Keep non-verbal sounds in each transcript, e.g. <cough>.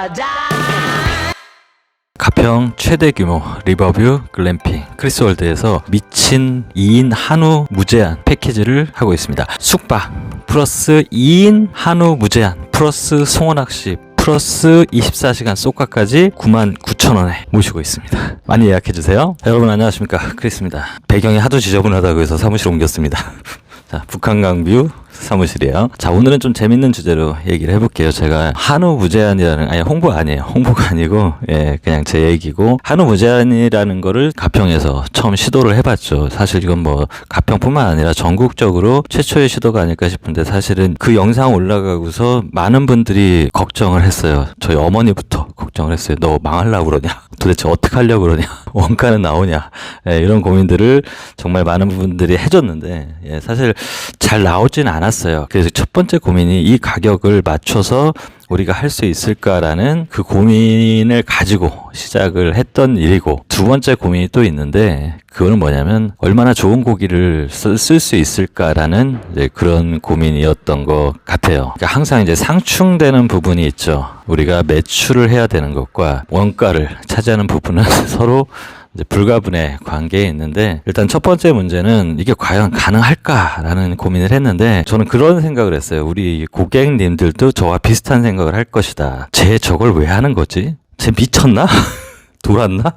여자 가평 최대 규모 리버뷰 글램핑 크리스월드에서 미친 2인 한우 무제한 패키지를 하고 있습니다. 숙박 플러스 2인 한우 무제한 플러스 송어낚시 플러스 24시간 쏙가까지 99,000원에 모시고 있습니다. 많이 예약해주세요. 여러분 안녕하십니까 크리스입니다. 배경이 하도 지저분하다고 해서 사무실 옮겼습니다. <laughs> 자, 북한 강 뷰 사무실이에요. 자, 오늘은 좀 재밌는 주제로 얘기를 해볼게요. 제가 한우 무제한이라는, 아니, 홍보 아니에요. 홍보가 아니고, 예, 그냥 제 얘기고, 한우 무제한이라는 거를 가평에서 처음 시도를 해봤죠. 사실 이건 뭐, 가평뿐만 아니라 전국적으로 최초의 시도가 아닐까 싶은데, 사실은 그 영상 올라가고서 많은 분들이 걱정을 했어요. 저희 어머니부터 걱정을 했어요. 너 망하려고 그러냐? 도대체 어떻게 하려고 그러냐? <laughs> 원가는 나오냐? 예, 이런 고민들을 정말 많은 분들이 해줬는데, 예, 사실 잘 나오진 않 았어요. 그래서 첫 번째 고민이 이 가격을 맞춰서 우리가 할 수 있을까라는 그 고민을 가지고 시작을 했던 일이고 두 번째 고민이 또 있는데 그거는 뭐냐면 얼마나 좋은 고기를 쓸 수 있을까라는 그런 고민이었던 것 같아요. 그러니까 항상 이제 상충되는 부분이 있죠. 우리가 매출을 해야 되는 것과 원가를 차지하는 부분은 <laughs> 서로 이제 불가분의 관계에 있는데 일단 첫 번째 문제는 이게 과연 가능할까라는 고민을 했는데 저는 그런 생각을 했어요. 우리 고객님들도 저와 비슷한 생각을 할 것이다. 쟤 저걸 왜 하는 거지? 쟤 미쳤나? <laughs> 돌았나?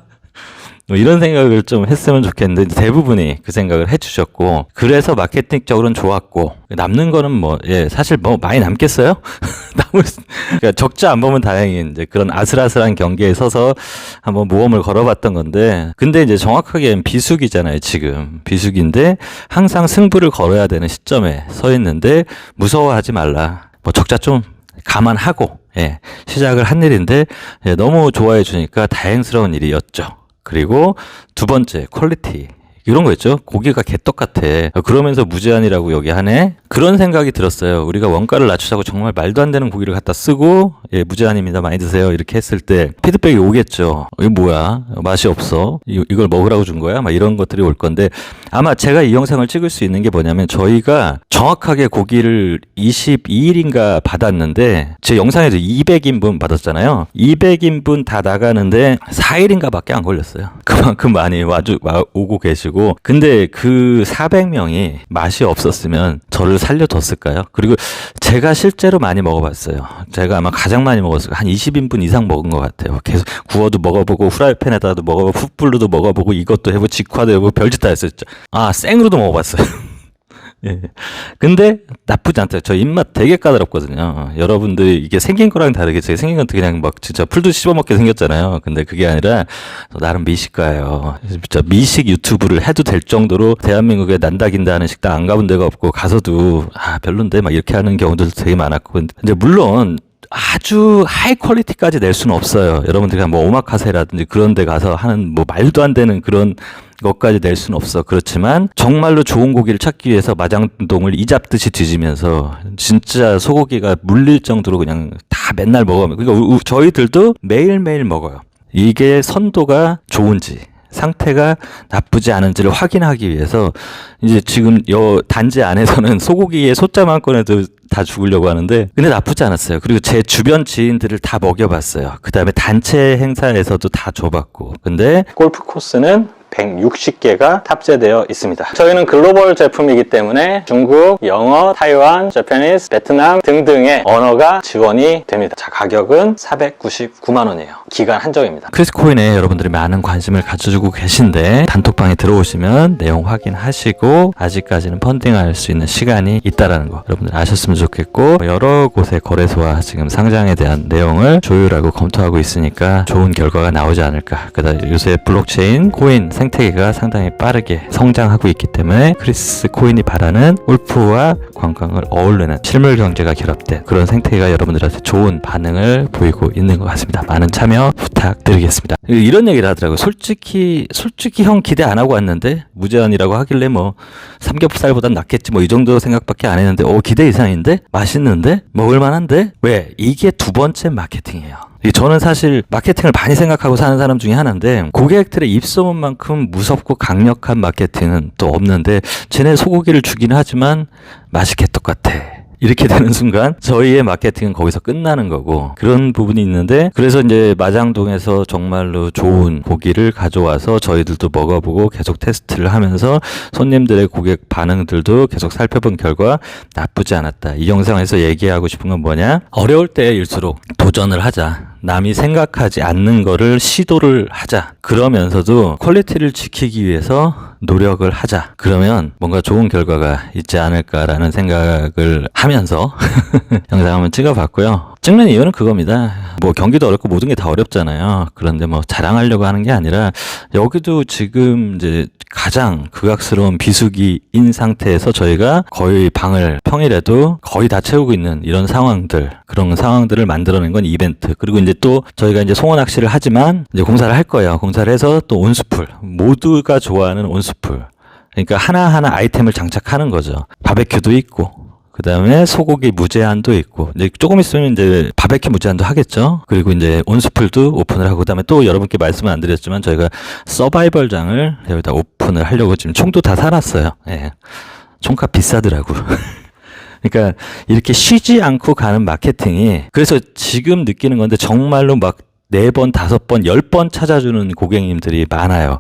뭐 이런 생각을 좀 했으면 좋겠는데 대부분이 그 생각을 해주셨고 그래서 마케팅적으로는 좋았고 남는 거는 뭐 예 사실 뭐 많이 남겠어요? <laughs> 남을 수- 그러니까 적자 안 보면 다행인 이제 그런 아슬아슬한 경계에 서서 한번 모험을 걸어봤던 건데 근데 이제 정확하게 비수기잖아요 지금. 비수기인데 항상 승부를 걸어야 되는 시점에 서 있는데 무서워하지 말라. 뭐 적자 좀 감안하고 예 시작을 한 일인데 예, 너무 좋아해 주니까 다행스러운 일이었죠. 그리고 두 번째 퀄리티 이런 거 있죠. 고기가 개떡 같아. 그러면서 무제한이라고 여기 하네. 그런 생각이 들었어요. 우리가 원가를 낮추자고 정말 말도 안 되는 고기를 갖다 쓰고 예, 무제한입니다. 많이 드세요. 이렇게 했을 때 피드백이 오겠죠. 이거 뭐야? 맛이 없어. 이, 이걸 먹으라고 준 거야? 막 이런 것들이 올 건데 아마 제가 이 영상을 찍을 수 있는 게 뭐냐면 저희가 정확하게 고기를 22일인가 받았는데 제 영상에도 200인분 받았잖아요. 200인분 다 나가는데 4일인가 밖에 안 걸렸어요. <laughs> 그만큼 많이 와주, 와, 오고 계시고. 근데 그 400명이 맛이 없었으면 저를 살려뒀을까요? 그리고 제가 실제로 많이 먹어봤어요. 제가 아마 가장 많이 먹었어요. 한 20인분 이상 먹은 것 같아요. 계속 구워도 먹어보고 후라이팬에다도 먹어보고 풋불로도 먹어보고 이것도 해보고 직화도 해보고 별짓 다 했었죠. 아 생으로도 먹어봤어요. <laughs> 예. 근데 나쁘지 않대요. 저 입맛 되게 까다롭거든요. 여러분들이 이게 생긴 거랑 다르게 제가 생긴 건 그냥 막 진짜 풀도 씹어먹게 생겼잖아요. 근데 그게 아니라 저 나름 미식가예요. 진짜 미식 유튜브를 해도 될 정도로 대한민국에 난다긴다 하는 식당 안 가본 데가 없고 가서도 아 별론데 막 이렇게 하는 경우들도 되게 많았고 근데 물론 아주 하이 퀄리티까지 낼 수는 없어요. 여러분들이 뭐 오마카세라든지 그런 데 가서 하는 뭐 말도 안 되는 그런 것까지 낼 수는 없어. 그렇지만 정말로 좋은 고기를 찾기 위해서 마장동을 이잡듯이 뒤지면서 진짜 소고기가 물릴 정도로 그냥 다 맨날 먹어요. 그러니까 저희들도 매일매일 먹어요. 이게 선도가 좋은지 상태가 나쁘지 않은지를 확인하기 위해서 이제 지금 여 단지 안에서는 <laughs> 소고기의 소자만 꺼내도 다 죽으려고 하는데 근데 나쁘지 않았어요. 그리고 제 주변 지인들을 다 먹여봤어요. 그 다음에 단체 행사에서도 다 줘봤고 근데 골프 코스는 160개가 탑재되어 있습니다. 저희는 글로벌 제품이기 때문에 중국, 영어, 타이완, 재패니스, 베트남 등등의 언어가 지원이 됩니다. 자, 가격은 499만 원이에요. 기간 한정입니다. 크리스코인에 여러분들이 많은 관심을 가져주고 계신데 단톡방에 들어오시면 내용 확인하시고 아직까지는 펀딩할 수 있는 시간이 있다라는 거 여러분들 아셨으면 좋겠고 여러 곳의 거래소와 지금 상장에 대한 내용을 조율하고 검토하고 있으니까 좋은 결과가 나오지 않을까. 그다음 요새 블록체인 코인 생태계가 상당히 빠르게 성장하고 있기 때문에 크리스 코인이 바라는 울프와 관광을 어울리는 실물 경제가 결합된 그런 생태계가 여러분들한테 좋은 반응을 보이고 있는 것 같습니다. 많은 참여 부탁드리겠습니다. 이런 얘기를 하더라고요. 솔직히 솔직히 형 기대 안 하고 왔는데 무제한이라고 하길래 뭐 삼겹살보단 낫겠지 뭐 이 정도 생각밖에 안 했는데 오 기대 이상인데 맛있는데 먹을 만한데 왜 이게 두 번째 마케팅이에요. 이 저는 사실 마케팅을 많이 생각하고 사는 사람 중에 하나인데 고객들의 입소문만큼 무섭고 강력한 마케팅은 또 없는데 쟤네 소고기를 주긴 하지만 맛이 개떡 같아. 이렇게 되는 순간 저희의 마케팅은 거기서 끝나는 거고 그런 부분이 있는데 그래서 이제 마장동에서 정말로 좋은 고기를 가져와서 저희들도 먹어보고 계속 테스트를 하면서 손님들의 고객 반응들도 계속 살펴본 결과 나쁘지 않았다. 이 영상에서 얘기하고 싶은 건 뭐냐? 어려울 때일수록 도전을 하자. 남이 생각하지 않는 거를 시도를 하자. 그러면서도 퀄리티를 지키기 위해서 노력을 하자. 그러면 뭔가 좋은 결과가 있지 않을까라는 생각을 하면서 <laughs> 영상 한번 찍어봤고요. 찍는 이유는 그겁니다. 뭐 경기도 어렵고 모든 게 다 어렵잖아요. 그런데 뭐 자랑하려고 하는 게 아니라 여기도 지금 이제 가장 극악스러운 비수기인 상태에서 저희가 거의 방을 평일에도 거의 다 채우고 있는 이런 상황들 그런 상황들을 만들어낸 건 이벤트 그리고 이제 또 저희가 이제 송어 낚시를 하지만 이제 공사를 할 거예요. 공사를 해서 또 온수풀 모두가 좋아하는 온수풀 그러니까 하나하나 아이템을 장착하는 거죠. 바베큐도 있고 그 다음에 소고기 무제한도 있고, 이제 조금 있으면 이제 바베큐 무제한도 하겠죠. 그리고 이제 온수풀도 오픈을 하고, 그 다음에 또 여러분께 말씀을 안 드렸지만 저희가 서바이벌장을 여기다 오픈을 하려고 지금 총도 다 사놨어요. 예. 총값 비싸더라고. <laughs> 그러니까 이렇게 쉬지 않고 가는 마케팅이 그래서 지금 느끼는 건데 정말로 막 네 번, 다섯 번, 열 번 찾아주는 고객님들이 많아요.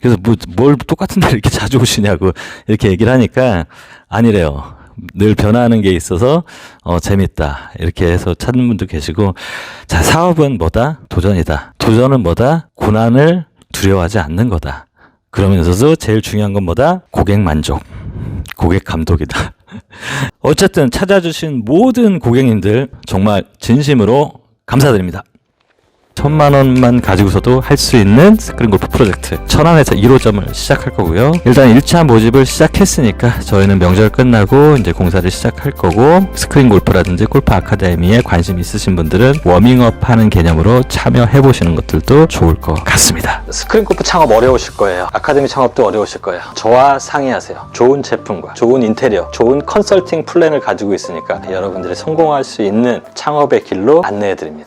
그래서 뭐, 뭘 똑같은 데 이렇게 <laughs> 자주 오시냐고 이렇게 얘기를 하니까 아니래요. 늘 변화하는 게 있어서 어, 재밌다. 이렇게 해서 찾는 분도 계시고 자, 사업은 뭐다? 도전이다. 도전은 뭐다? 고난을 두려워하지 않는 거다. 그러면서도 제일 중요한 건 뭐다? 고객 만족. 고객 감독이다. <laughs> 어쨌든 찾아주신 모든 고객님들 정말 진심으로 감사드립니다. 천만 원만 가지고서도 할 수 있는 스크린 골프 프로젝트 천안에서 1호점을 시작할 거고요. 일단 1차 모집을 시작했으니까 저희는 명절 끝나고 이제 공사를 시작할 거고 스크린 골프라든지 골프 아카데미에 관심 있으신 분들은 워밍업 하는 개념으로 참여해 보시는 것들도 좋을 것 같습니다. 스크린 골프 창업 어려우실 거예요. 아카데미 창업도 어려우실 거예요. 저와 상의하세요. 좋은 제품과 좋은 인테리어, 좋은 컨설팅 플랜을 가지고 있으니까 여러분들이 성공할 수 있는 창업의 길로 안내해 드립니다.